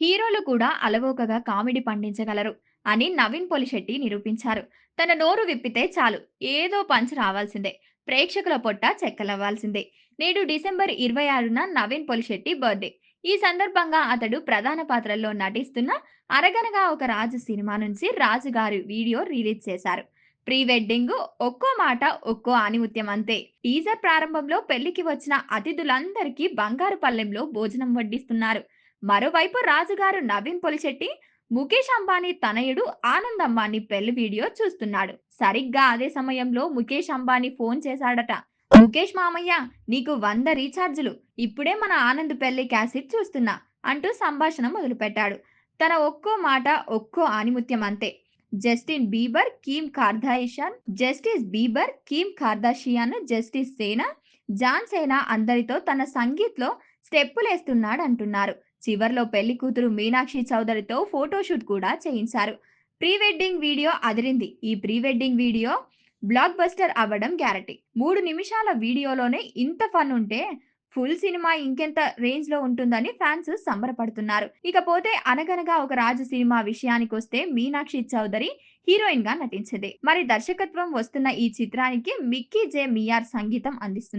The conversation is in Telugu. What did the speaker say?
హీరోలు కూడా అలవోకగా కామెడీ పండించగలరు అని నవీన్ పొలిశెట్టి నిరూపించారు. తన నోరు విప్పితే చాలు ఏదో పంచ్ రావాల్సిందే. ప్రేక్షకుల పొట్ట చెక్కలవ్వాల్సిందే. నేడు డిసెంబర్ ఇరవై ఆరున నవీన్ పొలిశెట్టి బర్త్డే. ఈ సందర్భంగా అతడు ప్రధాన పాత్రల్లో నటిస్తున్న 'అరగనగా ఒక రాజు' సినిమా నుంచి రాజు గారి వీడియో రిలీజ్ చేశారు. ప్రీ వెడ్డింగ్ ఒక్కో మాట ఒక్కో ఆణిముత్యం అంతే. టీజర్ ప్రారంభంలో పెళ్ళికి వచ్చిన అతిథులందరికీ బంగారు పల్లెంలో భోజనం వడ్డిస్తున్నారు. మరోవైపు రాజుగారు నవీన్ పొలిశెట్టి ముఖేష్ అంబానీ తనయుడు ఆనంద్ అంబానీ పెళ్ళి వీడియో చూస్తున్నాడు. సరిగ్గా అదే సమయంలో ముఖేష్ అంబానీ ఫోన్ చేశాడట. ముఖేష్ మామయ్య నీకు వంద రీఛార్జులు. ఇప్పుడే మన ఆనంద్ పెళ్ళి క్యాసెట్ చూస్తున్నా అంటూ సంభాషణ మొదలుపెట్టాడు. తన ఒక్కో మాట ఒక్కో ఆనిముత్యం అంతే. Justin Bieber, Kim Kardashian, justice Bieber, Kim Kardashian, justice Cena, John Cena అందరితో తన సంగీత్‌లో స్టెప్పులేస్తున్నాడంటున్నారు. చివర్లో పెళ్ళి కూతురు మీనాక్షి చౌదరితో ఫోటోషూట్ కూడా చేయించారు. ప్రీ వెడ్డింగ్ వీడియో అదిరింది. ఈ pre wedding video blockbuster అవ్వడం గ్యారంటీ. మూడు నిమిషాల వీడియోలోనే ఇంత ఫన్ ఉంటే ఫుల్ సినిమా ఇంకెంత రేంజ్లో ఉంటుందని ఫ్యాన్స్ సంబరపడుతున్నారు. ఇకపోతే 'అనగనగా ఒక రాజు' సినిమా విషయానికి వస్తే మీనాక్షి చౌదరి హీరోయిన్గా నటించింది. మరి దర్శకత్వం వస్తున్న ఈ చిత్రానికి మిక్కీ జె. మియార్ సంగీతం అందిస్తున్నారు.